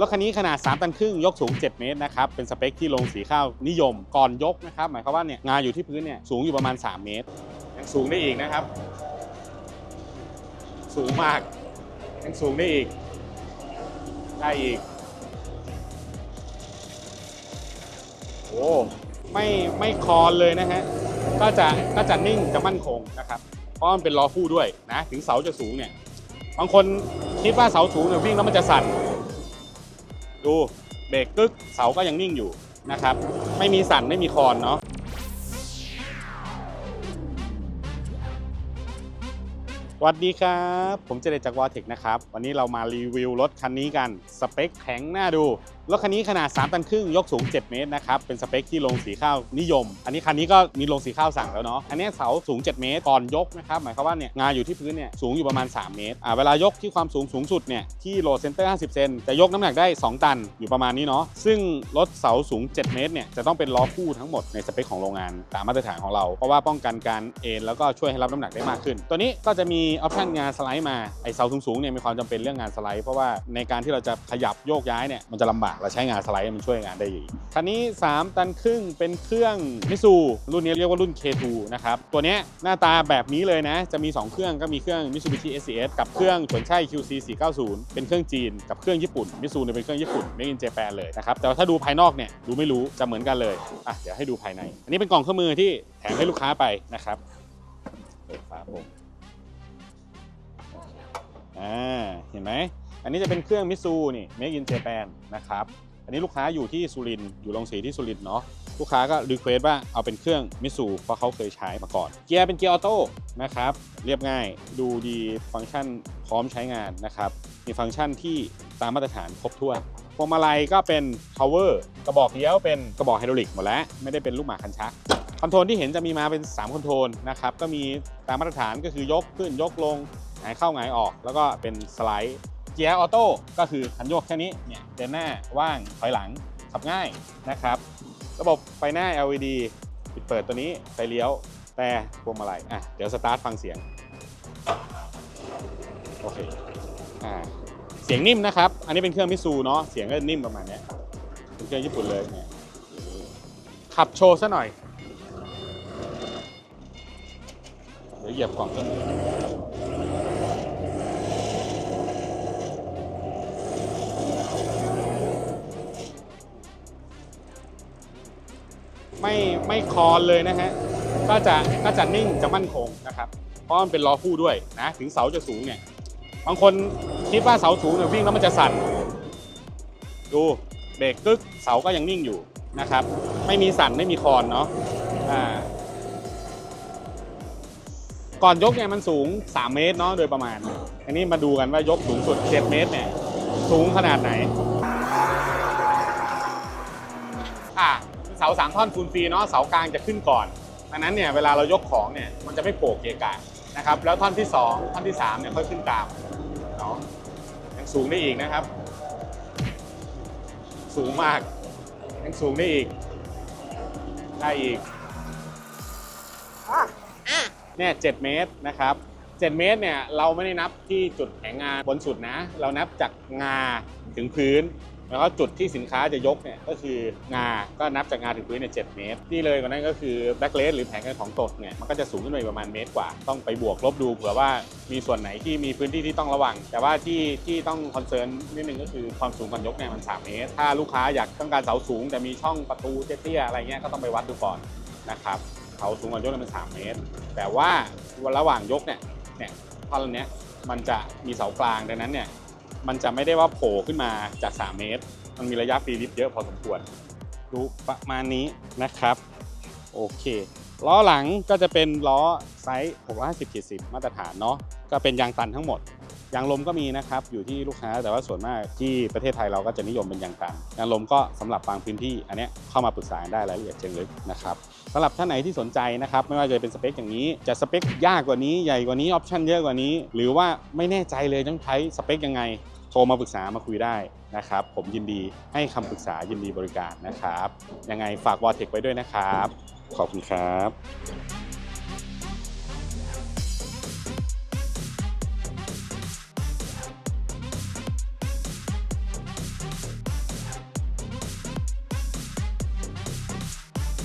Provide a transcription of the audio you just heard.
รถคันนี้ขนาด 3 ตันครึ่งยกสูง 7 เมตรนะครับ เป็นสเปคที่ลงสีข้าวนิยมก่อนยกนะครับ หมายความว่าเนี่ยงาอยู่ที่พื้นเนี่ยสูงอยู่ประมาณ 3 เมตร ยังสูงได้อีกนะครับ สูงมาก ยังสูงได้อีก ได้อีก โอ้ไม่ไม่คลอนเลยนะฮะ ก็จะก็จะนิ่งจะมั่นคงนะครับ เพราะมันเป็นล้อคู่ด้วยนะ ถึงเสาจะสูงเนี่ย บางคนคิดว่าเสาสูงเนี่ยวิ่งแล้วมันจะสั่น ดูเบรกกึกเสาก็ยังนิ่งอยู่นะครับ ไม่มีสั่นไม่มีคลอนเนาะสวัสดีครับ ผมเจเดจากวอเทคนะครับ วันนี้เรามารีวิวรถคันนี้กัน สเปคแข็งน่าดูรถคันนี้ขนาด 3 ตันครึ่งยกสูง 7 เมตรนะครับ เป็นสเปคที่ลงสีข้าวนิยม อันนี้คันนี้ก็มีลงสีข้าวสั่งแล้วเนาะ อันนี้เสาสูง 7 เมตรก่อนยกนะครับ หมายความว่าเนี่ยงานอยู่ที่พื้นเนี่ยสูงอยู่ประมาณ 3 เมตร อ่าเวลายกที่ความสูงสูงสุดเนี่ยที่โหลดเซนเตอร์ 50 เซนจะยกน้ำหนักได้ 2 ตันอยู่ประมาณนี้เนาะ ซึ่งรถเสาสูง 7 เมตรเนี่ยจะต้องเป็นล้อคู่ทั้งหมดในสเปคของโรงงานตามมาตรฐานของเรา เพราะว่าป้องกันการเอ็นแล้วก็ช่วยให้รับน้ำหนักได้มากขึ้น ตัวนี้ก็จะมีออปชันงานสไลด์มา ไอเสาสูงๆเนี่ยมีความจำเป็นเรื่องงานสไลด์เพราะว่าในการที่เราจะขยับโยกย้ายเนี่ยมันจะลำบากเราใช้งานสไลด์มันช่วยงานได้ดีคันนี้ 3 ตันครึ่งเป็นเครื่องมิซูรุ่นนี้เรียกว่ารุ่น K2 นะครับ ตัวเนี้ยหน้าตาแบบนี้เลยนะ จะมี 2 เครื่องก็มีเครื่อง Mitsubishi SCS กับเครื่องฉวนช่าย QC 490เป็นเครื่องจีนกับเครื่องญี่ปุ่นมิซูเนี่ยเป็นเครื่องญี่ปุ่น Made in Japan เลยนะครับ แต่ว่าถ้าดูภายนอกเนี่ยดูไม่รู้จะเหมือนกันเลยอะเดี๋ยวให้ดูภายใน อันนี้เป็นกล่องเครื่องมือที่แถมให้ลูกค้าไปนะครับเปิดฝาผมอ่าเห็นไหม อันนี้จะเป็นเครื่องมิซูนี่ Make in Japan นะครับอันนี้ลูกค้าอยู่ที่สุรินทร์อยู่โรงสีที่สุรินทร์เนาะลูกค้าก็รีเควสว่าเอาเป็นเครื่องมิซูเพราะเขาเคยใช้มาก่อน เกียร์เป็นเกียร์ออโต้นะครับเรียบง่ายดูดีฟังก์ชันพร้อมใช้งานนะครับ มีฟังก์ชันที่ตามมาตรฐานครบถ้วนพวงมาลัยก็เป็น power กระบอกเลี้ยวเป็นกระบอกไฮดรอลิกหมดแล้ว ไม่ได้เป็นลูกหมาคันชักคอนโทรลที่เห็นจะมีมาเป็น 3คอนโทรลนะครับก็มีตามมาตรฐานก็คือยกขึ้นยกลงหายเข้าหายออก แล้วก็เป็นสไลด์ เกียร์ออโต้ก็คือคันโยกแค่นี้เนี่ยเดินหน้าว่างถอยหลังขับง่ายนะครับ ระบบไฟหน้า LED ปิดเปิดตัวนี้ไฟเลี้ยวแต่พวงมาลัยอะเดี๋ยวสตาร์ทฟังเสียงโอเคอ่าเสียงนิ่มนะครับ อันนี้เป็นเครื่องมิซูเนาะเสียงก็นิ่มประมาณนี้เป็นเครื่องญี่ปุ่นเลยเนี่ยขับโชว์ซะหน่อยเดี๋ยวเหยียบกล่องเค ไม่ไม่คอนเลยนะฮะก็จะก็จะนิ่งจะมั่นคงนะครับ เพราะมันเป็นล้อคู่ด้วยนะถึงเสาจะสูงเนี่ยบางคนคิดว่าเสาสูงเนี่ยวิ่งแล้วมันจะสั่น ดูเบรกกึกเสาก็ยังนิ่งอยู่นะครับ ไม่มีสั่นไม่มีคอนเนาะอ่าก่อนยกเนี่ยมันสูง 3 เมตรเนาะโดยประมาณ อันนี้มาดูกันว่ายกสูงสุด 7 เมตรเนี่ยสูงขนาดไหน สาสามท่อนฟูลฟรีเนาะเสากลางจะขึ้นก่อนดังนั้นเนี่ยเวลาเรายกของเนี่ยมันจะไม่โผล่เกะกะนะครับแล้วท่อนที่ 2 ท่อนที่3เนี่ยค่อยขึ้นตามเนาะยังสูงได้อีกนะครับ สูงมากยังสูงได้อีก ได้อีกเนี่ย7เมตรนะครับ7เมตรเนี่ยเราไม่ได้นับที่จุดแผงงานบนสุดนะ เรานับจากงาถึงพื้น แล้วก็จุดที่สินค้าจะยกเนี่ยก็คืองา ก็นับจากงาถึงพื้นเนี่ย7เมตร ที่เลยกว่านั้นก็คือแบ็กเลสหรือแผงงานของตดเนี่ยมันก็จะสูงขึ้นไปประมาณเมตรกว่า ต้องไปบวกลบดูเผื่อว่ามีส่วนไหนที่มีพื้นที่ที่ต้องระวัง แต่ว่าที่ที่ต้องคอนเซิร์นนิดนึงก็คือความสูงก่อนยกเนี่ยมัน 3 เมตร ถ้าลูกค้าอยากต้องการเสาสูงแต่มีช่องประตูเตี้ยๆอะไรเงี้ยก็ต้องไปวัดดูก่อนนะครับเสาสูงกว่ายกเนี่ยมัน 3 เมตร แต่ว่าระหว่างยกเนี่ยเนี่ยท่อนเนี้ยมันจะมีเสากลางดังนั้นเนี่ย มันจะไม่ได้ว่าโผล่ขึ้นมาจาก 3 เมตร มันมีระยะฟรีลิฟ์เยอะพอสมควรดูประมาณนี้นะครับ โอเค ล้อหลังก็จะเป็นล้อไซส์650 70มาตรฐานเนาะก็เป็นยางตันทั้งหมดยางลมก็มีนะครับอยู่ที่ลูกค้าแต่ว่าส่วนมากที่ประเทศไทยเราก็จะนิยมเป็นยางตันยางลมก็สำหรับบางพื้นที่อันเนี้ยเข้ามาปรึกษาได้รายละเอียดเชิงลึกนะครับสำหรับท่านไหนที่สนใจนะครับไม่ว่าจะเป็นสเปคอย่างนี้จะสเปคยากกว่านี้ใหญ่กว่านี้ออปชั่นเยอะกว่านี้ หรือว่าไม่แน่ใจเลยต้องใช้สเปคยังไง โทรมาปรึกษามาคุยได้นะครับ ผมยินดีให้คำปรึกษายินดีบริการนะครับ ยังไงฝากวอเทคไว้ด้วยนะครับ ขอบคุณครับ